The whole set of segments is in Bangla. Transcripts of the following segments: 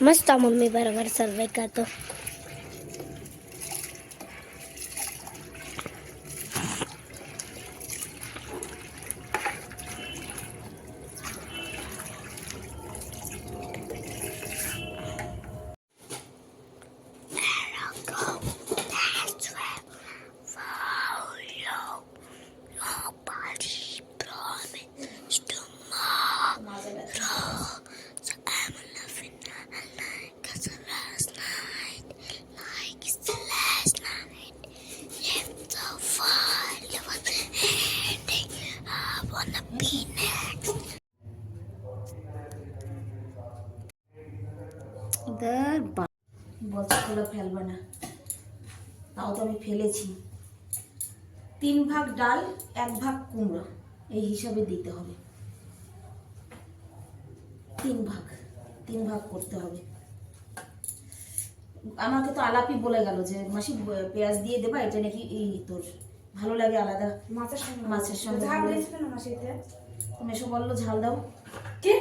મસ્ત મમ્મી બરાબર સર્વે કરતો তাও তো আমি ফেলেছি তিন ভাগ ডাল এক ভাগ কুমড়ো এই হিসাবে দিতে হবে তিন ভাগ তিন ভাগ করতে হবে আমাকে তো আলাপি বলে গেল যে, মাসি পেঁয়াজ দিয়ে দেবা, এটা নাকি এই তোর ভালো লাগে আলাদা। মাছের সঙ্গে মাছের সঙ্গে ঝাল। দিয়েছিল না মাসিতে? তুমি এসে বলল ঝাল দাও। কি?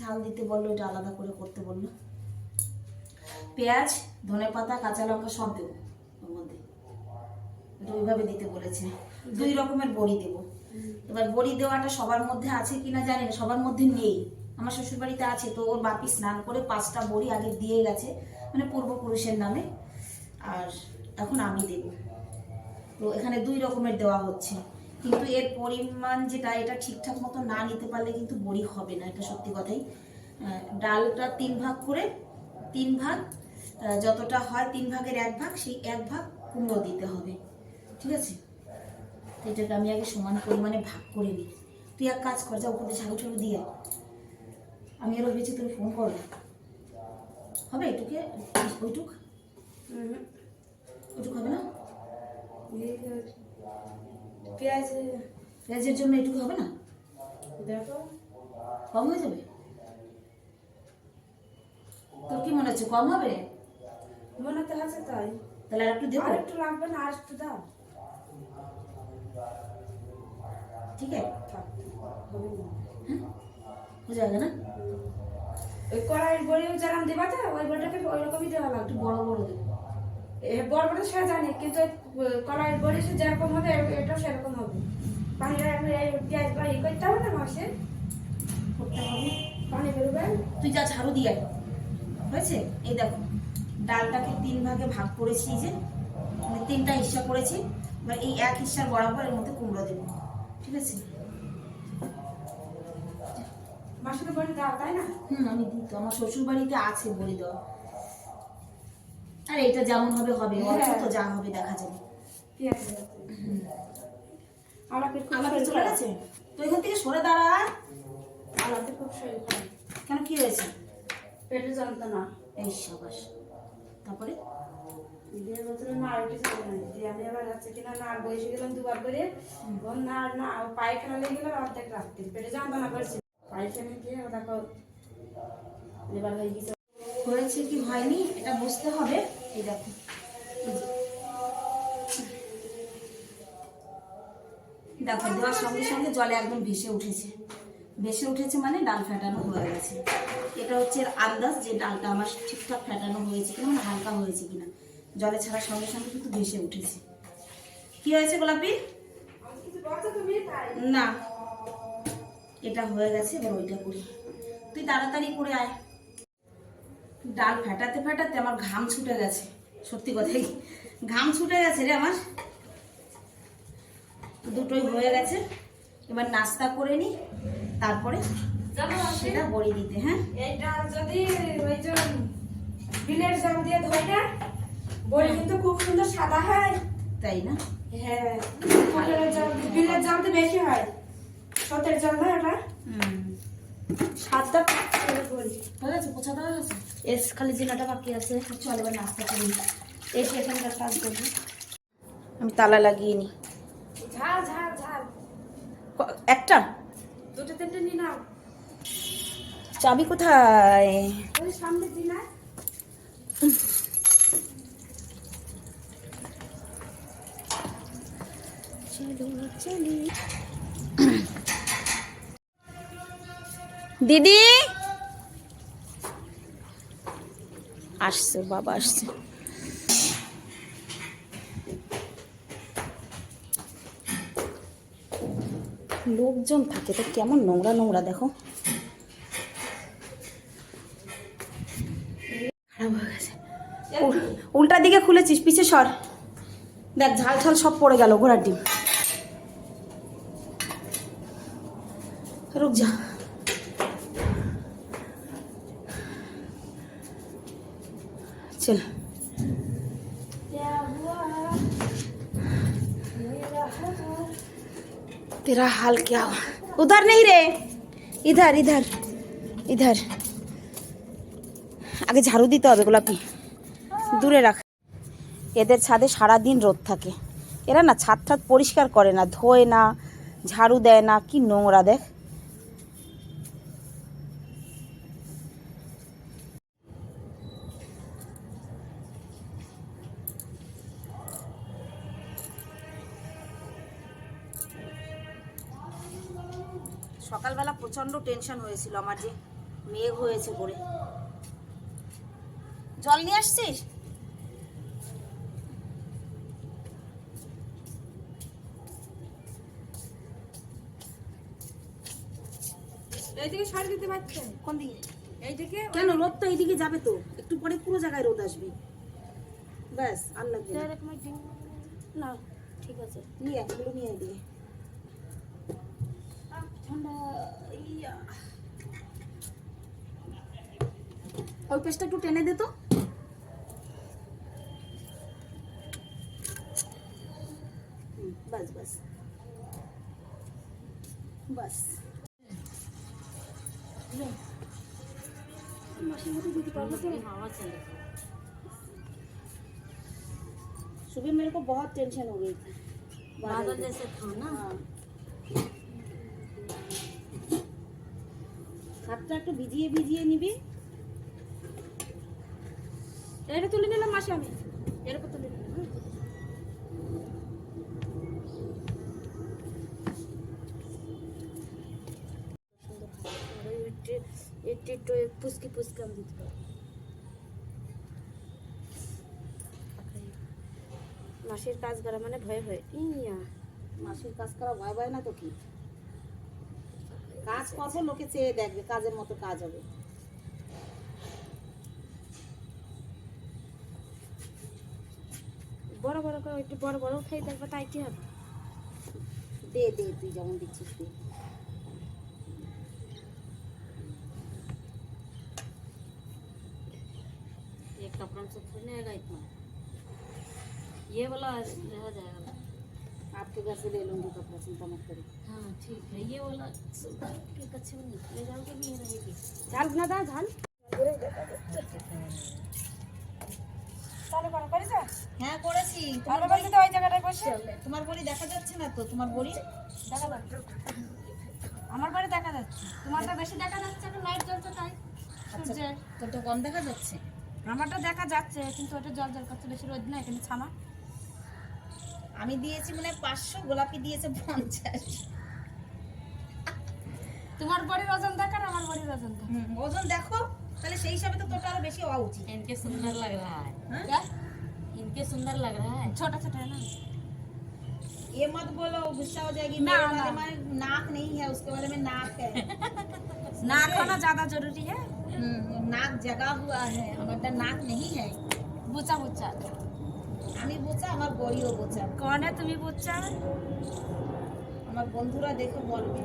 ঝাল দিতে বলল এটা আলাদা করে করতে বলল। পেঁয়াজ ধনে পাতা কাঁচা লঙ্কা সব দেবো ওর মধ্যে। ওইভাবে দিতে বলেছে। দুই রকমের বড়ি দেবো। এবার বড়ি দেওয়াটা সবার মধ্যে আছে কিনা জানি না সবার মধ্যে নেই। আমার শ্বশুর বাড়িতে আছে তো ওর বাপি স্নান করে পাঁচটা বড়ি আগে দিয়ে গেছে মানে পূর্বপুরুষের নামে। আর এখন আমি দেব। তো এখানে দুই রকমের দেওয়া হচ্ছে। কিন্তু এর পরিমাণ যেটা এটা ঠিকঠাক মতো না নিতে পারলে কিন্তু বড়ি হবে না এটা সত্যি কথাই। ডালটা তিন ভাগ করে তিন ভাগ যতটা হয় তিন ভাগের এক ভাগ সেই এক ভাগ কুমড়ো দিতে হবে। ঠিক আছে? তো এটাকে আমি আগে সমান পরিমাণে ভাগ করে নিই। তুই এক কাজ কর যা উপরে ঝাড়ু ঠাড়ু দিয়ে আমি আরও ভেবেছি তুমি ফোন করো হবে? এটুকে ওইটুক? ওইটুক হবে না? পেঁয়াজ পেঁয়াজের জন্য এটুকু হবে না? দেখো কম হয়ে যাবে? তোর কি মনে হচ্ছে কম হবে? মনে তো আছে তাই। তাহলে আর একটু দেবো আর একটু লাগবে না আর একটু দাও। ঠিক আছে। না। হয়ে? যাবে না? ওই কড়াইয়ের বড়িও যেরকম দেবা তো ওই বড়িটাকে ওই রকমই দেওয়া লাগবে। একটু বড় বড় দেবো বড় বড় সেটা জানি কিন্তু ওই কড়াইয়ের বড়ি সে যেরকম হবে এটাও সেরকম হবে। এই পেঁয়াজ বা ই করতে হবে না মাসে। করতে হবে। পানি বেরোবে তুই যা ঝাড়ু দিয়ে। হয়েছে? এই দেখো ডালটাকে তিন ভাগে ভাগ করেছি যে। মানে তিনটা হিস্সা করেছি। এবার এই এক হিস্সার বরাবর এর মধ্যে কুমড়ো দেবো। ঠিক আছে? মাসের বড়ি দাও তাই না? হুম আমি দিই তো। আমার শ্বশুর বাড়িতে আছে বলে দেওয়া। আর এটা যেমন হবে হবে। অল্প তো যা হবে দেখা যাবে। আমাকে চলে গেছে? তো এখান থেকে সরে দাঁড়া খুব শরীর খারাপ। কেন কি হয়েছে? পেটে যন্ত্রণা। এই সাবাস। তারপরে? দিয়ে আমি আবার হচ্ছে কিনা না আর বসে গেলাম দুবার করে। না পায়খানা লেগে গেল অর্ধেক রাত্রি। পেটে যন্ত্রণা করছে। পায়খানা গিয়ে দেখো। এবার হয়ে গেছে। হয়েছে কি হয়নি এটা বুঝতে হবে। এই দেখো। দেখো, দেওয়ার সঙ্গে সঙ্গে জলে একদম ভেসে উঠেছে। ভেসে উঠেছে মানে ডাল ফেটানো হয়ে গেছে। এটা হচ্ছে আন্দাজ যে ডালটা আমার ঠিকঠাক ফেটানো হয়েছে কিনা মানে হালকা হয়েছে কিনা। জলে ছাড়ার সঙ্গে সঙ্গে কিন্তু ভেসে উঠেছে। কি হয়েছে গোলাপি? না। এটা হয়ে গেছে, এবার ওইটা করি। তুই তাড়াতাড়ি করে আয়। ডাল ফাটাতে ফাটাতে আমার ঘাম ছুটে গেছে। সত্যি কথাই। ঘাম ছুটে গেছে রে আমার। দুটোই হয়ে গেছে। এবার নাস্তা করে নি তারপরে সেটা বড়ি দিতে হ্যাঁ? এই ডাল যদি ওই যে বিলের জল দিয়ে ধোয় না বই কিন্তু খুব সুন্দর সাদা হয়। তাই না? হ্যাঁ পুকুরের জল বিলের জল তো বেশি হয়। সতের জল না ওটা হুম। সাতটা হয়ে গেছে পোছা দেওয়া গেছে? এস খালি জিনাটা বাকি আছে। চল এবার নাস্তা করি এসে এখানকার কাজ করব। আমি তালা লাগিয়ে নি ঝাল ঝাল ঝাল। একটা? দুটো তিনটে নিয়ে নাও। চাবি কোথায়? সামনে দিনা দিদি? আসছে, বাবা আসছে। লোকজন থাকে, তো কেমন নোংরা নোংরা, দেখো। হয়ে গেছে। উল- উল্টা দিকে খুলেছিস, পিছে সর। দেখ, ঝাল ঝাল সব পড়ে গেল, ঘোড়ার ডিম। রুক, যা। चल तेरा हाल क्या हुआ उधर नहीं रे इधर इधर इधर আগে ঝাড়ু দিতে হবে গোলাপি দূরে রাখ এদের ছাদে সারা দিন রোদ থাকে এরা না ছাদ ছাদ পরিষ্কার করে না ধোয় না ঝাড়ু দেয় না কি নোংরা দেখ টেনশন হয়েছিল আমার যে মেঘ হয়েছে পড়ে। জল নিয়ে আসছিস? এইদিকে সার দিতে পারছেন? কোন দিকে? এইদিকে? কেন রোদ তো এইদিকে যাবে তো। একটু পরে পুরো জায়গায় রোদ আসবে। ব্যাস আর লাগবে না। ঠিক আছে। নিয়ে এগুলো নিয়ে ইয়া। ওই পেস্টটা একটু টেনে দে তো হুম, বাস বাস বাস सुबह मेरे को बहुत टेंशन हो गई थी बादल जैसे था ना হাতটা একটু ভিজিয়ে ভিজিয়ে নিবি। এটা তুলে নিলাম মাসে আমি। এরকম তুলে নিলাম। একটু- একটু পুচকি পুচকি আমি দিতে পারব। মাসির কাজ করা মানে ভয় ভয়। মাসির কাজ করা ভয় ভয় না তো কি? কাজ কত লোকে চেয়ে দেখবে কাজের মতো কাজ হবে বড় বড় করে একটু বড় বড় খাই দেখবে তাই কি হবে দে দে তুই যেমন দিচ্ছিস দে एक कपड़ा से थोड़ी आएगा इतना ये वाला रह जाएगा आपके घर से ले लूंगी कपड़ा चिंता मत करो हाँ ठीक है ये वाला सुल्तान के कच्चे में ले जाओगे भी ये रहेगी ঝাল না দাও ঝাল চালু করো করেছো হ্যাঁ করেছি ভালো বলছি তো ওই জায়গাটায় বসে তোমার বড়ি দেখা যাচ্ছে না তো তোমার বড়ি দেখা যাচ্ছে আমার বাড়ি দেখা যাচ্ছে তোমারটা বেশি দেখা যাচ্ছে এখন লাইট জ্বলছে তাই সূর্যের তোরটা কম দেখা যাচ্ছে আমারটা দেখা যাচ্ছে কিন্তু ওটা জল জল করছে বেশি রোদ না এখানে ছানা আমি দিয়েছি মানে পাঁচশো গোলাপি দিয়েছে পঞ্চাশ তোমার বাড়ির ওজন দেখার আমার বাড়ির ওজন দেখা হুম, ওজন দেখো তাহলে সেই হিসাবে তো তোরটা আরো বেশি হওয়া উচিত इनके सुंदर लग रहा है हाँ? इनके सुंदर लग रहा है ছোট ছোট है ना ये मत बोलो गुस्सा हो जाएगी ना, मेरे ना। बारे में नाक नहीं है उसके बारे में नाक है नाक होना ज्यादा जरूरी है हम्म, नाक जगा हुआ है আমারটা নাক नहीं है বুচা বুচা আমি বোচা আমার বড়িও বোচা कौन है তুমি বুচা আমার বন্ধুরা দেখে বলবে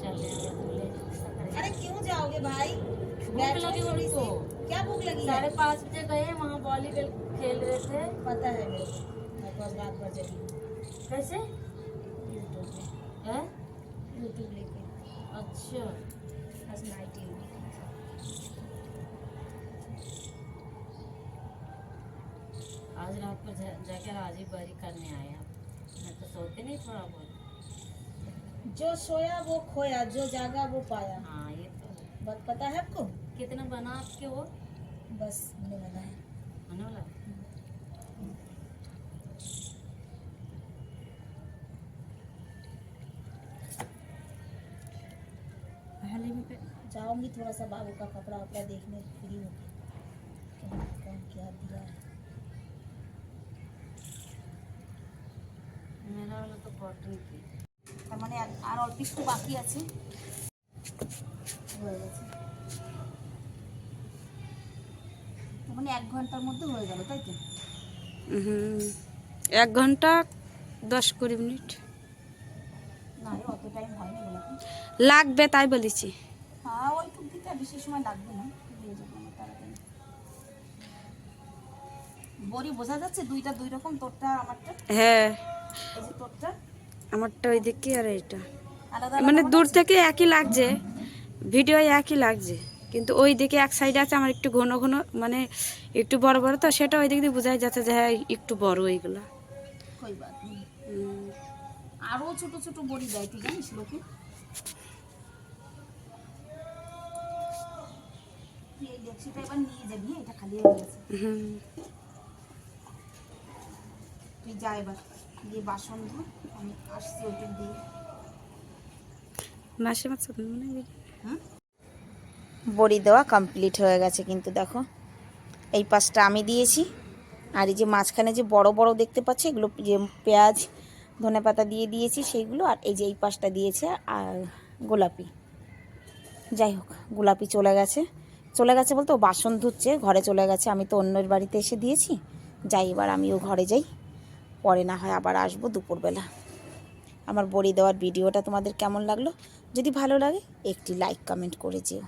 चल यार, दूल्हे ऐसा करेंगे। अरे क्यों जाओगे भाई भूख बैठो लगी थोड़ी सी उनको। क्या भूख लगी है साढ़े पाँच बजे गए वहाँ वॉलीबॉल खेल रहे थे पता है मेरे को मेरे पास रात भर जगी कैसे यूट्यूब में है यूट्यूब लेके अच्छा बस नाइट आज रात को जा, जाके राज़ी बारी करने आया। मैं तो सोते नहीं थोड़ा बहुत। जो सोया वो खोया जो जागा वो पाया। हाँ ये तो। बात पता है आपको? कितना बना आपके वो? बस होने वाला है। होने वाला? थाली में पे जाऊँगी थोड़ा सा बाबू का कपड़ा वपड़ा देखने फ्री होके। कौन क्या दिया है। তার মানে আর অল্প বাকি আছে। হয়ে গেছে। মানে এক ঘণ্টার মধ্যে হয়ে তাই তো? হুম। এক ঘণ্টা দশ কুড়ি মিনিট। লাগবে তাই বলেছি। হ্যাঁ ওই টুকটা বেশি সময় লাগবে না। বড়ি বোঝা যাচ্ছে দুইটা দুই রকম তোরটা আমারটা? হ্যাঁ। এই যে তোরটা? আমারটা ওই দিকে আর আলাদা মানে দূর থেকে একই লাগছে ভিডিও একই লাগছে কিন্তু ওই দিকে এক সাইড আছে আমার একটু ঘন ঘন মানে একটু বড় বড় তো সেটা ওই দিক দিয়ে বোঝাই যাচ্ছে যে হ্যাঁ একটু বড় বাত আরও ছোট ছোট বড়ি দেয় তুই জানিস লোকে? এই এবার নিয়ে যাবি হ্যাঁ? এটা খালি হয়ে গেছে। হুম। তুই যা এবার দিয়ে বাসন ধো আমি আসছি ওইটুক দিয়ে। মাসে মাসে বড়ি দেওয়া কমপ্লিট হয়ে গেছে কিন্তু দেখো এই পাশটা আমি দিয়েছি। আর এই যে মাঝখানে যে বড় বড় দেখতে পাচ্ছি এগুলো যে পেঁয়াজ ধনে পাতা দিয়ে দিয়েছি সেইগুলো আর এই যে এই পাশটা দিয়েছে আর গোলাপি। যাই হোক গোলাপি চলে গেছে। চলে গেছে বলতে ও বাসন ধুচ্ছে ঘরে চলে গেছে। আমি তো অন্যের বাড়িতে এসে দিয়েছি। যাই এবার আমিও ঘরে যাই। পরে না হয় আবার আসব দুপুরবেলা। আমার বড়ি দেওয়ার ভিডিওটা তোমাদের কেমন লাগল? যদি ভালো লাগে, একটি লাইক কমেন্ট করে যেও।